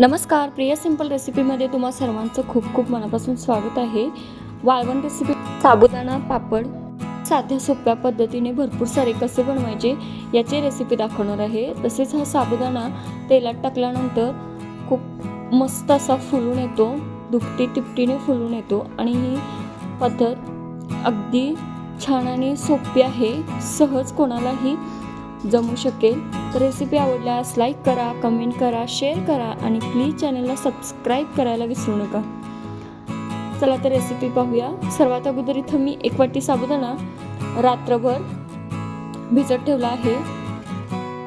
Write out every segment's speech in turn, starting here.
नमस्कार प्रिय सिंपल रेसिपीमध्ये तुम्हा सर्वांचं खूप खूप मनापासून स्वागत आहे. वाळवण रेसिपी साबुदाणा पापड साध्या सोप्या पद्धतीने भरपूर सारे कसे बनवायचे याची रेसिपी दाखवणार आहे. तसेच हा साबुदाणा तेलात टाकल्यानंतर खूप मस्त असा फुलून येतो दुपटी तिपटीने फुलून येतो आणि ही पद्धत अगदी छान आणि सोपी आहे. सहज कोणालाही जमू शकेल. तर रेसिपी आवडल्यास लाईक करा कमेंट करा शेअर करा आणि प्लीज चॅनलला सबस्क्राईब करायला विसरू नका. चला तर रेसिपी पाहूया. सर्वात अगोदर इथं मी एक वाटी साबुदाणा रात्रभर भिजत ठेवला आहे.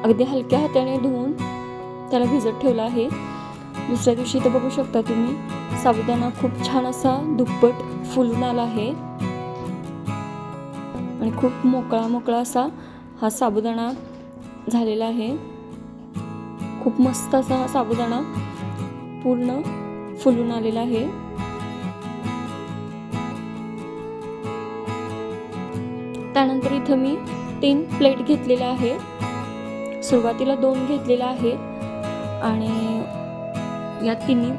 अगदी हलक्या हाताने धुवून त्याला भिजत ठेवला आहे. दुसऱ्या दिवशी इथं बघू शकता तुम्ही साबुदाणा खूप छान असा दुप्पट फुलून आला आहे. आणि खूप मोकळा मोकळा असा हा साबुदाणा झालेला आहे. खूप मस्त असा हा साबुदाणा पूर्ण फुलून आलेला आहे. त्यानंतर इथं मी तीन प्लेट घेतलेला आहे. सुरुवातीला दोन घेतलेला आहे. आणि या तिन्ही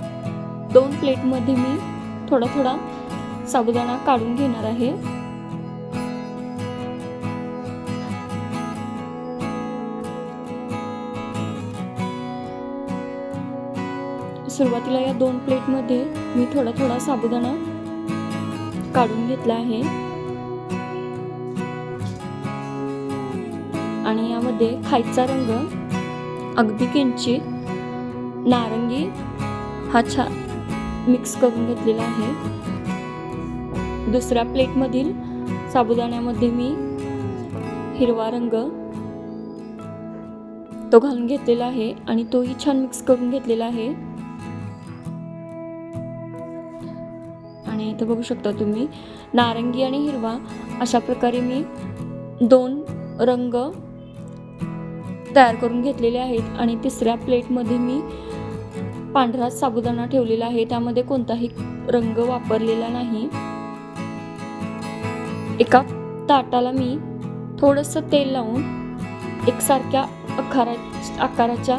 दोन प्लेटमध्ये मी थोडा थोडा साबुदाणा काढून घेणार आहे. सुरुवातीला या दोन प्लेटमध्ये मी थोडा थोडा साबुदाणा काढून घेतला आहे. आणि यामध्ये खायचा रंग अगदी किंचित नारंगी हा छान मिक्स करून घेतलेला आहे. दुसऱ्या प्लेटमधील साबुदाण्यामध्ये मी हिरवा रंग तो घालून घेतलेला आहे आणि तोही छान मिक्स करून घेतलेला आहे. आहे इथं बघू शकता तुम्ही. नारंगी आणि हिरवा अशा प्रकारे मी दोन रंग तयार करून घेतलेले आहेत. आणि तिसऱ्या प्लेटमध्ये मी पांढरा साबुदाणा ठेवलेला आहे. त्यामध्ये कोणताही रंग वापरलेला नाही. एका ताटाला मी थोडंसं तेल लावून एकसारख्या आकारा आकाराच्या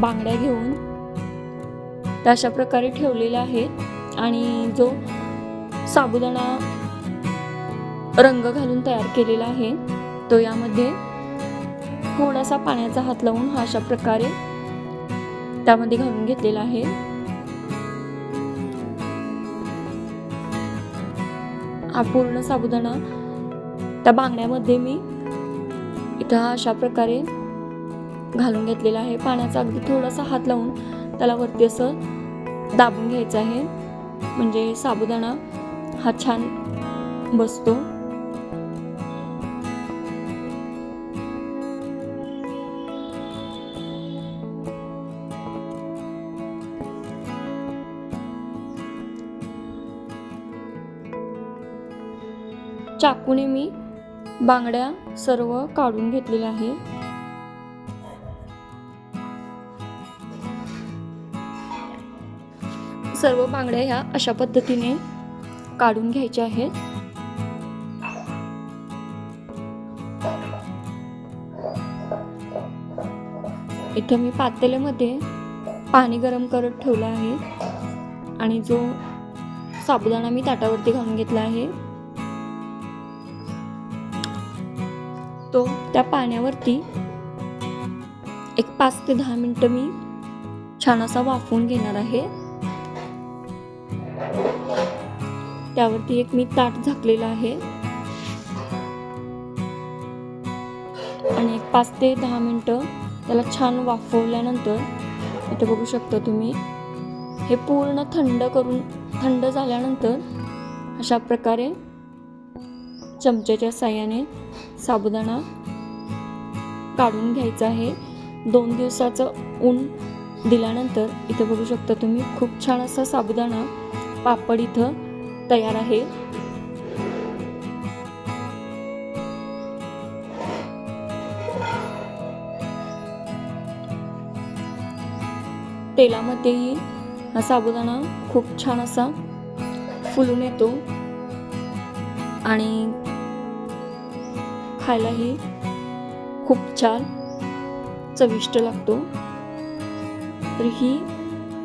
बांगड्या घेऊन त्या अशा प्रकारे ठेवलेल्या आहेत. आणि जो साबुदाणा रंग घालून तयार केलेला आहे. तो यामध्ये थोडासा पाण्याचा हात लावून हा अशा प्रकारे त्यामध्ये घालून घेतलेला आहे. हा पूर्ण साबुदाणा त्या बांगड्यामध्ये मी इथं हा अशा प्रकारे घालून घेतलेला आहे. पाण्याचा अगदी थोडासा हात लावून त्याला वरती असं दाबून घ्यायचं आहे. म्हणजे साबुदाणा हा छान बसतो. चाकूने मी बांगड्या सर्व काढून घेतलेल्या आहे. सर्व बांगड्या ह्या अशा पद्धतीने काढून घ्यायचे आहेत. इथं मी पातेल्यामध्ये पाणी गरम करत ठेवलं आहे. आणि जो साबुदाणा मी ताटावरती घालून घेतला आहे तो त्या पाण्यावरती एक पाच ते दहा मिनटं मी छान असा वाफवून घेणार आहे. त्यावरती एक मी ताट झाकलेलं आहे. आणि एक पाच ते दहा मिनटं त्याला छान वाफवल्यानंतर इथे बघू शकता तुम्ही हे पूर्ण थंड करून थंड झाल्यानंतर अशा प्रकारे चमच्याच्या साह्याने साबुदाणा काढून घ्यायचा आहे. दोन दिवसाचं ऊन दिल्यानंतर इथं बघू शकता तुम्ही खूप छान असा साबुदाणा पापड इथं तयार आहे. तेलामध्येही हा साबुदाणा खूप छान असा फुलून येतो. आणि खायलाही खूप छान चविष्ट लागतो. तर ही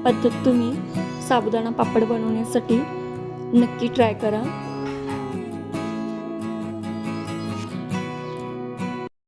पद्धत तुम्ही साबुदाणा पापड बनवण्यासाठी नक्की ट्राय करा.